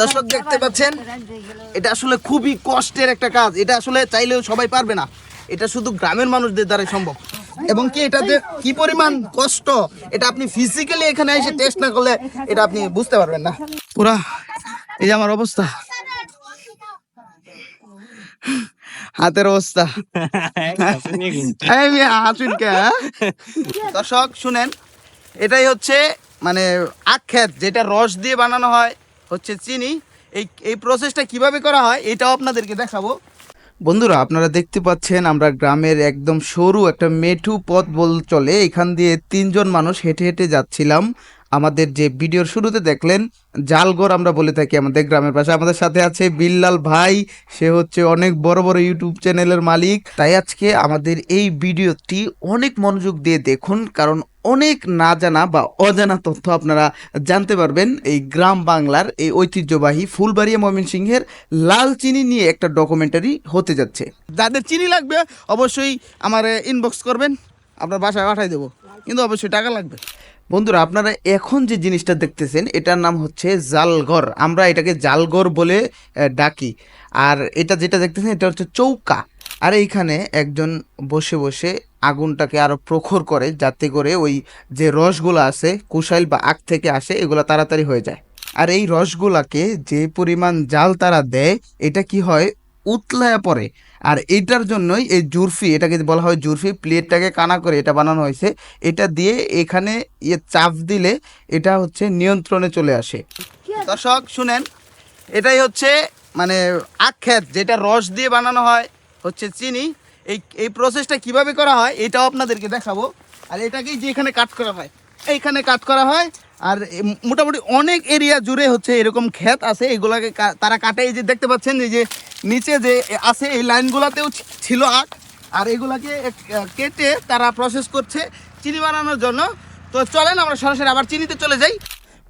দর্শক দেখতে পাচ্ছেন? এটা আসলে খুবই কষ্টের একটা কাজ। এটা আসলে চাইলেও সবাই পারবে না। এটা শুধু গ্রামের মানুষদের দ্বারা সম্ভব। এবং কি এটাতে কি পরিমাণ কষ্ট? এটা আপনি ফিজিক্যালি এখানে এসে টেস্ট না করলে এটা আপনি বুঝতে পারবেন না। পুরা এই যে আমার অবস্থা। হাতের অবস্থা। হাসুন কে, হ্যাঁ? দর্শক শুনেন এটাই হচ্ছে মানে আখ যেটা রস দিয়ে বানানো হয় হচ্ছে চিনি। এই এই প্রসেসটা কীভাবে করা হয়, এটাও আপনাদেরকে দেখাবো। বন্ধুরা, আপনারা দেখতে পাচ্ছেন, আমরা গ্রামের একদম সরু একটা মেঠু পথ বল চলে। এখান দিয়ে তিনজন মানুষ হেঁটে হেঁটে যাচ্ছিলাম। আমাদের যে ভিডিওর শুরুতে দেখলেন জালগর আমরা বলে থাকি আমাদের গ্রামের পাশে। আমাদের সাথে আছে বিল্লাল ভাই, সে হচ্ছে অনেক বড় বড় ইউটিউব চ্যানেলের মালিক। তাই আজকে আমাদের এই ভিডিওটি অনেক মনোযোগ দিয়ে দেখুন, কারণ অনেক না জানা বা অজানা তথ্য আপনারা জানতে পারবেন এই গ্রাম বাংলার এই ঐতিহ্যবাহী ফুলবাড়িয়া ময়মনসিংহের লাল চিনি নিয়ে একটা ডকুমেন্টারি হতে যাচ্ছে। যাদের চিনি লাগবে অবশ্যই আমার ইনবক্স করবেন। আপনার বাসায় পাঠাই দেবো। কিন্তু অবশ্যই টাকা লাগবে। বন্ধুরা, আপনারা এখন যে জিনিসটা দেখতেছেন, এটার নাম হচ্ছে জালঘর আমরা এটাকে জালঘর বলে ডাকি। আর এটা যেটা দেখতেছেন, এটা হচ্ছে চৌকা। আর এইখানে একজন বসে বসে আগুনটাকে আরও প্রখর করে, যাতে করে ওই যে রসগুলো আছে, কুশাইল বা আখ থেকে আসে, এগুলো তাড়াতাড়ি হয়ে যায়। আর এই রসগুলাকে যে পরিমাণ জাল তারা দেয়, এটা কি হয়? উতলায়া পড়ে। আর এটার জন্যই এই জুরফি, এটাকে বলা হয় জুরফি, প্লেটটাকে কানা করে এটা বানানো হয়েছে। এটা দিয়ে এখানে ইয়ে চাপ দিলে এটা হচ্ছে নিয়ন্ত্রণে চলে আসে। দর্শক, শুনেন, এটাই হচ্ছে মানে আখ ক্ষেত যেটা রস দিয়ে বানানো হয়, হচ্ছে চিনি। এই এই প্রসেসটা কীভাবে করা হয়, এটাও আপনাদেরকে দেখাবো। আর এটাকেই যে এখানে কাট করা হয়, এইখানে কাট করা হয় আর মোটামুটি অনেক এরিয়া জুড়ে হচ্ছে এরকম ক্ষেত আছে, এগুলাকে তারা কাটে। এই যে দেখতে পাচ্ছেন, এই যে নিচে যে আছে, এই লাইনগুলোতেও ছিল আখ। আর এগুলাকে কেটে তারা প্রসেস করছে চিনি বানানোর জন্য। তো চলেন, আমরা সরাসরি আবার চিনিতে চলে যাই।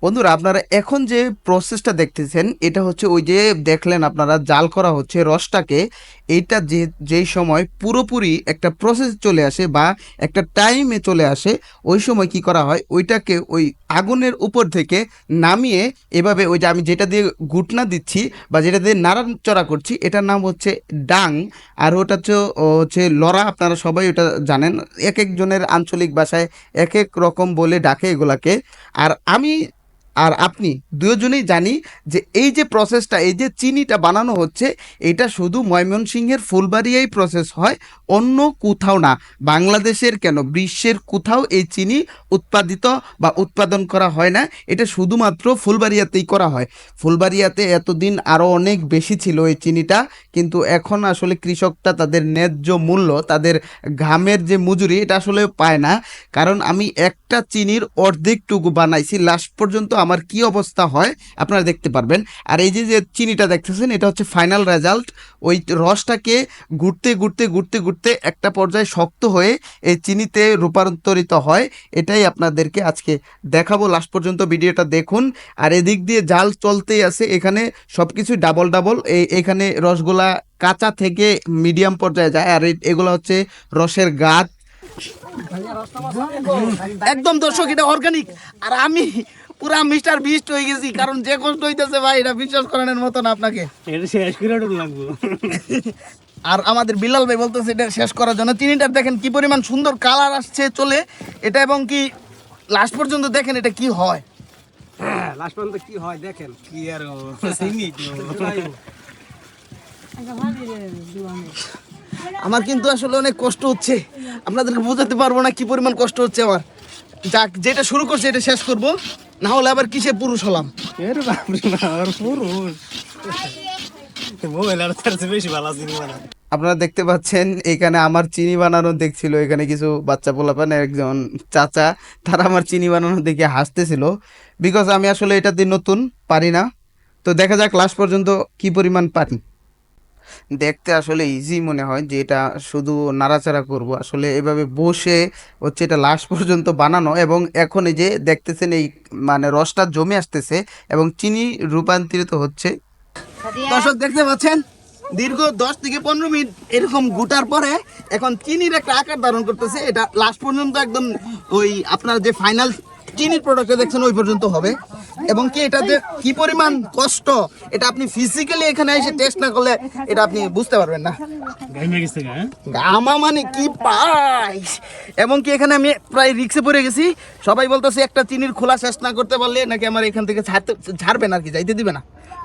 বন্ধুরা, আপনারা এখন যে প্রসেসটা দেখতেছেন, এটা হচ্ছে ওই যে দেখলেন আপনারা, জাল করা হচ্ছে রসটাকে। এইটা যে, যেই সময় পুরোপুরি একটা প্রসেস চলে আসে বা একটা টাইমে চলে আসে, ওই সময় কি করা হয়? ওইটাকে ওই আগুনের উপর থেকে নামিয়ে এভাবে ওই যে আমি যেটা দিয়ে ঘুটনা দিচ্ছি বা যেটা দিয়ে নাড়াচড়া করছি, এটার নাম হচ্ছে ডাং। আর ওটা হচ্ছে হচ্ছে লড়া, আপনারা সবাই ওটা জানেন। এক একজনের আঞ্চলিক ভাষায় এক এক রকম বলে ডাকে এগুলাকে। আর আমি আর আপনি দুজনেই জানি যে এই যে প্রসেসটা এই যে চিনিটা বানানো হচ্ছে, এটা শুধু ময়মনসিংহের ফুলবাড়িয়াই প্রসেস হয়, অন্য কোথাও না। বাংলাদেশের কেন? বিশ্বের কোথাও এই চিনি উৎপাদিত বা উৎপাদন করা হয় না। এটা শুধুমাত্র ফুলবাড়িয়াতেই করা হয়। ফুলবাড়িয়াতে এতদিন আরও অনেক বেশি ছিল এই চিনিটা, কিন্তু এখন আসলে কৃষকটা তাদের ন্যায্য মূল্য, তাদের ঘামের যে মজুরি, এটা আসলে পায় না। কারণ আমি একটা চিনির অর্ধেকটুকু বানাইছি, লাস্ট পর্যন্ত আমার কি অবস্থা হয়, আপনারা দেখতে পারবেন। আর এই যে যে চিনিটা দেখতেছেন, এটা হচ্ছে ফাইনাল রেজাল্ট ওই রসটাকে ঘুরতে ঘুরতে ঘুরতে ঘুরতে একটা পর্যায়ে শক্ত হয়ে এই চিনিতে রূপান্তরিত হয়। এটাই আপনাদেরকে আজকে দেখাবো। লাস্ট পর্যন্ত ভিডিওটা দেখুন। আর এদিক দিয়ে জাল চলতেই আছে। এখানে সব কিছুই ডাবল ডাবল এই, এখানে রসগোলা কাঁচা থেকে মিডিয়াম পর্যায়ে যায়। আর এগুলো হচ্ছে রসের গাছ। একদম দর্শক, এটা অর্গানিক আর আমি পুরা মিস্টার বিস্ট হয়ে গেছি কারণ যে কষ্ট হইতেছে ভাই এটা বিশ্বাস করানোর মতো না আপনাকে। এটা শেষ করে লাগবো। আর আমাদের বিলাল ভাই বলতেছে এটা শেষ করার জন্য। চিনিটার দেখেন কি পরিমাণ সুন্দর কালার আসছে চলে। এটা এবং কি লাস্ট পর্যন্ত দেখেন এটা কি হয়। লাস্ট পর্যন্ত কি হয় দেখেন। কি আর আমার কিন্তু আসলে অনেক কষ্ট হচ্ছে। আপনাদেরকে বোঝাতে পারব না কি পরিমাণ কষ্ট হচ্ছে আমার। যাক যেটা শুরু করছে এটা শেষ করব। না হলে আবার কিসে পুরুষ হলাম? এর বাপরে বাবার পুরুষ। মোবাইল আর তার বেশি ভালো চিনি বানা আপনারা দেখতে পাচ্ছেন এখানে আমার চিনি বানানো দেখছিল এখানে কিছু বাচ্চা পোলাপান একজন চাচা তারা আমার চিনি বানানো দেখে হাসতেছিল। বিকজ আমি আসলে এটা দিয়ে নতুন পারি না। তো দেখা যাক লাস্ট পর্যন্ত কি পরিমাণ পারি। দেখতে আসলে ইজি মনে হয় যে এটা শুধু নাড়াচাড়া করব। আসলে এভাবে বসে হচ্ছে এটা লাস্ট পর্যন্ত বানানো এবং এখন এই যে দেখতেছেন এই মানে রসটা জমে আসতেছে এবং চিনি রূপান্তরিত হচ্ছে। দর্শক দেখতে পাচ্ছেন? দীর্ঘ দশ থেকে পনেরো মিনিট এরকম গুটার পরে এখন চিনির একটা আকার ধারণ করতেছে। এটা লাস্ট পর্যন্ত একদম ওই আপনার যে ফাইনাল চিনির প্রোডাক্টে দেখছেন ওই পর্যন্ত হবে। এবং কি এটাতে কি পরিমাণ কষ্ট, এটা আপনি ফিজিক্যালি এখানে এসে টেস্ট না করলে এটা আপনি বুঝতে পারবেন না? গামা মানে কি পাই? এবং কি এখানে আমি প্রায় রিক্সে পড়ে গেছি। সবাই বলতেছে, একটা চিনির খোলা শেষ না করতে পারলে নাকি আমার এখান থেকে ছাড়তে ছাড়বে না আর কি, যাইতে দিবে না।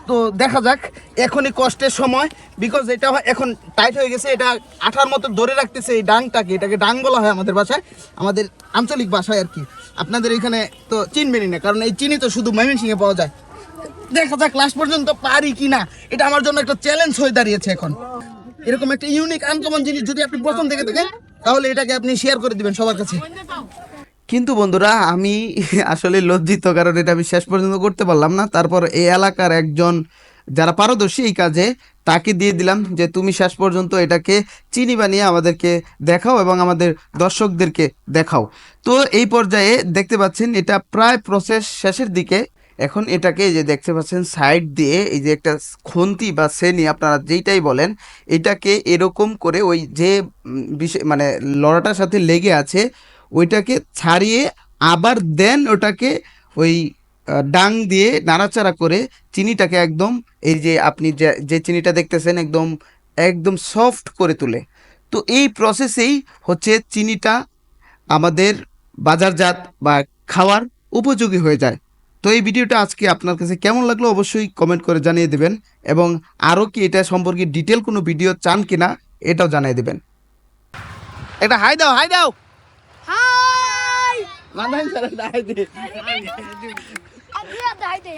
তো দেখা যাক, এখনই কষ্টের সময় বিকজ এটা এখন টাইট হয়ে গেছে, এটা আঠার মতো ধরে রাখতেছে এই ডাংটাকে, এটাকে ডাং বলা হয় আমাদের ভাষায় আমাদের আঞ্চলিক ভাষায় আর কি। আপনাদের এখানে তো চিনবেনই না, কারণ এই চিনি তো শুধু ময়মনসিংহে পাওয়া যায়। দেখা যাক লাস্ট পর্যন্ত পারি কিনা এটা আমার জন্য একটা চ্যালেঞ্জ হয়ে দাঁড়িয়েছে এখন। এরকম একটা ইউনিক আনকমন জিনিস যদি আপনি প্রথম দেখে দেখেন তাহলে এটাকে আপনি শেয়ার করে দিবেন সবার কাছে। কিন্তু বন্ধুরা, আমি আসলে লজ্জিত, কারণ এটা আমি শেষ পর্যন্ত করতে পারলাম না। তারপর এই এলাকার একজন যারা পারদর্শী এই কাজে, তাকে দিয়ে দিলাম যে, তুমি শেষ পর্যন্ত এটাকে চিনি বানিয়ে আমাদেরকে দেখাও এবং আমাদের দর্শকদেরকে দেখাও। তো এই পর্যায়ে দেখতে পাচ্ছেন, এটা প্রায় প্রসেস শেষের দিকে। এখন এটাকে যে দেখতে পাচ্ছেন সাইড দিয়ে এই যে একটা খুন্তি বা শ্রেণি, আপনারা যেইটাই বলেন, এটাকে এরকম করে ওই যে মানে লড়াটার সাথে লেগে আছে। ওইটাকে ছাড়িয়ে আবার দেন ওটাকে ওই ডাং দিয়ে নাড়াচাড়া করে চিনিটাকে একদম এই যে আপনি যে চিনিটা দেখতেছেন একদম একদম সফট করে তুলে। তো এই প্রসেসেই হচ্ছে চিনিটা আমাদের বাজারজাত বা খাওয়ার উপযোগী হয়ে যায়। তো এই ভিডিওটা আজকে আপনার কাছে কেমন লাগল অবশ্যই কমেন্ট করে জানিয়ে দেবেন এবং আরও কি এটা সম্পর্কে ডিটেল কোনো ভিডিও চান কিনা এটাও জানিয়ে দেবেন। একটা হাই দাও হাই দাও! মাথায় স্যার হাই দে দাই দে